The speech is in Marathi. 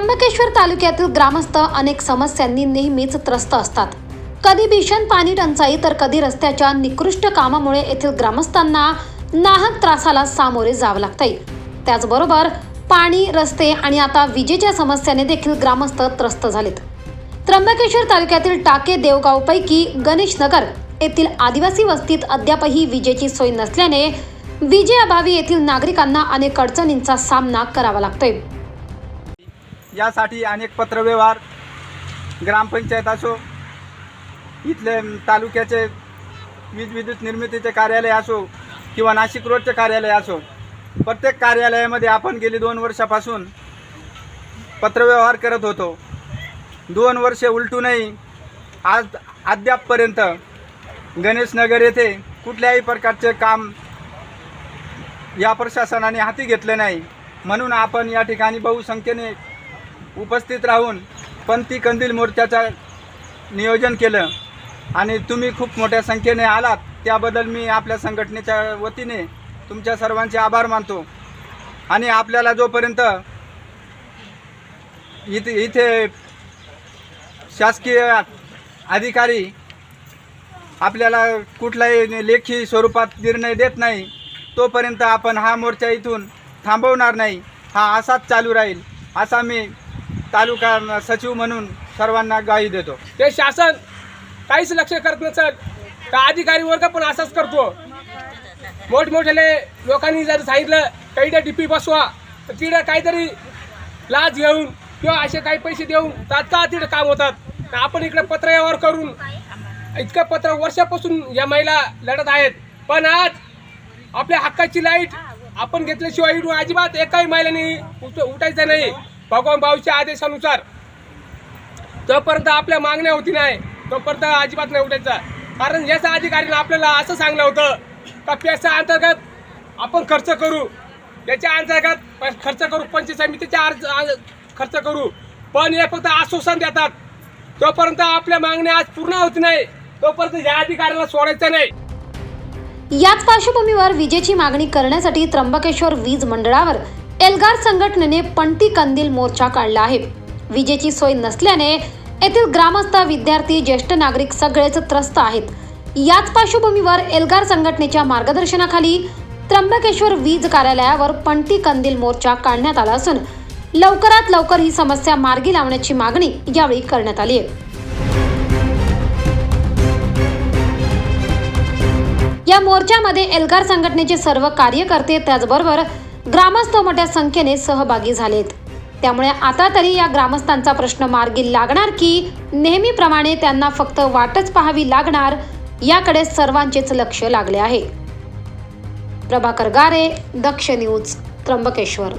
त्र्यंबकेश्वर तालुक्यातील ग्रामस्थ अनेक समस्यांनी नेहमीच त्रस्त असतात. कधी भीषण पाणी टंचाई तर कधी रस्त्याच्या निकृष्ट कामामुळे येथील ग्रामस्थांना नाहक त्रासाला सामोरे जावं लागतंय. त्याचबरोबर पाणी रस्ते आणि आता विजेच्या समस्याने देखील ग्रामस्थ त्रस्त झालेत. त्र्यंबकेश्वर तालुक्यातील टाके देवगावपैकी गणेशनगर येथील आदिवासी वस्तीत अद्यापही विजेची सोय नसल्याने विजेअभावी येथील नागरिकांना अनेक अडचणींचा सामना करावा लागतोय. यासाठी अनेक पत्रव्यवहार ग्रामपंचायत असो इथले तालुक्याचे वीज विद्युत निर्मितीचे कार्यालय असो किंवा नाशिक रोडचे कार्यालय असो प्रत्येक कार्यालयामध्ये आपण गेली दोन वर्षापासून पत्रव्यवहार करत होतो. दोन वर्षे उलटूनही आज अद्यापपर्यंत गणेशनगर येथे कुठल्याही प्रकारचे काम या प्रशासनाने हाती घेतले नाही. म्हणून आपण या ठिकाणी बहुसंख्येने उपस्थित राहून पंथी कंदील मोर्चाचं नियोजन केलं. आणि तुम्ही खूप मोठ्या संख्येने आलात त्याबद्दल मी आपल्या संघटनेच्या वतीने तुमच्या सर्वांचे आभार मानतो. आणि आपल्याला जोपर्यंत इथे इथे शासकीय अधिकारी आपल्याला कुठलाही लेखी स्वरूपात निर्णय देत नाही तोपर्यंत आपण हा मोर्चा इथून थांबवणार नाही. हा असाच चालू राहील असा मी तालुका सचिव म्हणून सर्वांना गाई देतो. ते शासन काहीच लक्ष करत नसत. तर अधिकारी वर्ग पण असाच करतो. मोठमोठ्याले लोकांनी जर सांगितलं काही डीपी बसवा तर तिकडे काहीतरी लाच घेऊन किंवा असे काही पैसे देऊन तात्काळ तिकडे काम होतात. तर आपण इकडे पत्र व्यवहार करून इतकं पत्र वर्षापासून या महिला लढत आहेत. पण आज आपल्या हक्काची लाइट आपण घेतल्याशिवाय इकडून अजिबात एकाही महिलांनी उठ उठायचं नाही. भगवान भाऊच्या आदेशानुसार. जोपर्यंत आपल्या मागण्या होती नाही तोपर्यंत अजिबात नाही उठायचा. कारण याचा अधिकारीनं आपल्याला असं सांगलं होतं का पैसा अंतर्गत आपण खर्च करू. याच्या अंतर्गत प- खर्च करू पंचायत समितीच्या अर्ज खर्च करू. पण हे फक्त आश्वासन देतात. तोपर्यंत आपल्या मागण्या आज पूर्ण होत नाही तोपर्यंत या अधिकाऱ्याला सोडायचं नाही. याच पार्श्वभूमीवर विजेची मागणी करण्यासाठी त्र्यंबकेश्वर वीज मंडळावर एल्गार संघटनेने पंटी कंदील मोर्चा काढला आहे. विजेची सोय नसल्याने येथील ग्रामस्थ विद्यार्थी ज्येष्ठ नागरिक सगळेच त्रस्त आहेत. याच पार्श्वभूमीवर एल्गार संघटनेच्या मार्गदर्शनाखाली त्र्यंबकेश्वर वीज कार्यालयावर पंटी कंदील मोर्चा काढण्यात आला असून लवकरात लवकर ही समस्या मार्गी लावण्याची मागणी यावेळी करण्यात आली आहे. या मोर्चामध्ये एल्गार संघटनेचे सर्व कार्यकर्ते त्याचबरोबर ग्रामस्थ मोठ्या संख्येने सहभागी झालेत. त्यामुळे आता तरी या ग्रामस्थांचा प्रश्न मार्गी लागणार की नेहमीप्रमाणे त्यांना फक्त वाटच पाहावी लागणार याकडे सर्वांचेच लक्ष लागले आहे. प्रभाकर गारे दक्ष न्यूज त्र्यंबकेश्वर.